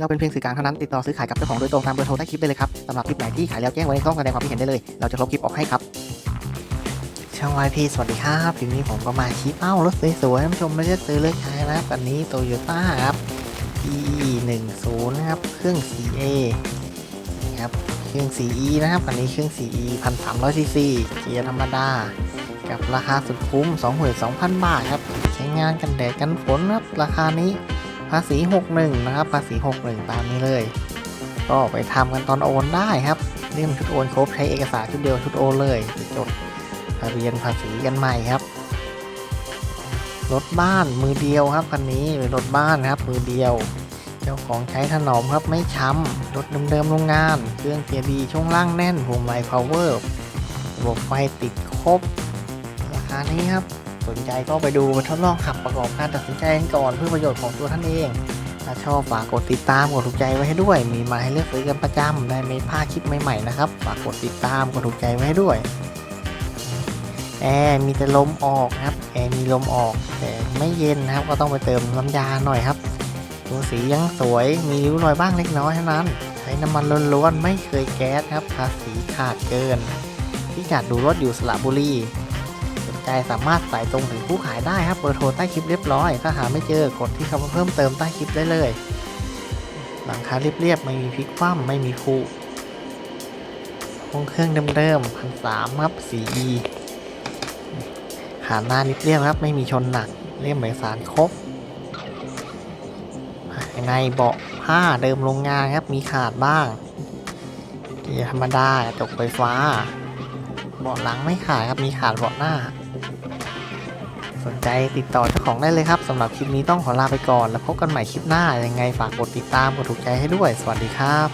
เราเป็นเพียงสื่อกลางเท่านั้นติดต่อซื้อขายกับเจ้าของโดยตรงตามเบอร์โทรใต้คลิปได้เลยครับสำหรับคลิปไหนที่ขายแล้วแจ้งไว้ในช่องแสดงความคิดเห็นได้เลย เราจะลบคลิปออกให้ครับช่องวายพีสวัสดีครับทีนี้ผมก็มาคลิปเอ้ารถสวยๆท่านผู้ชมไม่ได้ซื้อเลยใช้นะครับอันนี้โตโยต้าครับ e 1 0นะครับเครื่อง 4A นะครับเครื่อง 4E นะครับอันนี้เครื่อง 4E 1,300ซีซีเกียร์ธรรมดา กับราคาสุดคุ้ม 22,000 บาทครับ ใช้งานกันแดดกันฝนครับ ราคานี้ ภาษี 61 นะครับ ภาษี 61 ตามนี้เลย ก็ไปทำกันตอนโอนได้ครับเล่มชุดโอนครบใช้เอกสารชุดเดียวชุดโอนเลยจดทะเบียนภาษีกันใหม่ครับรถบ้านมือเดียวครับคันนี้เป็นรถบ้านครับมือเดียว เจ้าของใช้ถนอมครับไม่ช้ำรถเดิมๆโรงงาน เครื่องเกียร์ดีช่วงล่างแน่นพวงมาลัยพาวเวอร์ระบบไฟติดครบราคานี้ครับ สนใจก็ไปดูทดลองขับประกอบการตัดสินใจกันก่อนเพื่อประโยชน์ของตัวท่านเอง ถ้าชอบฝากกดติดตามกดถูกใจไว้ให้ด้วย มีมาให้เลือกซื้อกันประจำได้ไม่พลาดคลิปใหม่ๆนะครับฝากกดติดตามกดถูกใจไว้ให้ด้วยแอร์มีแต่ลมออกครับแอร์มีลมออก แต่ไม่เย็นนะครับ ก็ต้องไปเติมน้ำยาหน่อยครับ ตัวสียังสวยมีริ้วรอยบ้างเล็กน้อยเท่านั้น ใช้น้ำมันล้วนๆไม่เคยแก๊สครับภาษีขาดเกินพิกัดดูรถอยู่สระบุรี ใจสามารถสายตรงถึงผู้ขายได้ครับเบอร์โทรใต้คลิปเรียบร้อย ถ้าหาไม่เจอกดที่คำว่าเพิ่มเติมใต้คลิปได้เลย หลังคาเรียบๆไม่มีพลิกคว่ำไม่มีฟูห้องเครื่องเดิมๆพันสามครับสีหาหน้านิดเรียบครับ ไม่มีชนหนักเลี่ยมเอกสารครบภายในเบาะผ้าเดิมโรงงานครับ มีขาดบ้างเกียร์ธรรมดากระจกไฟฟ้า เบาะหลังไม่ขาดครับ มีขาดเบาะหน้า สนใจติดต่อเจ้าของได้เลยครับสำหรับคลิปนี้ต้องขอลาไปก่อน แล้วพบกันใหม่คลิปหน้ายังไงฝากกดติดตามกดถูกใจให้ด้วย สวัสดีครับ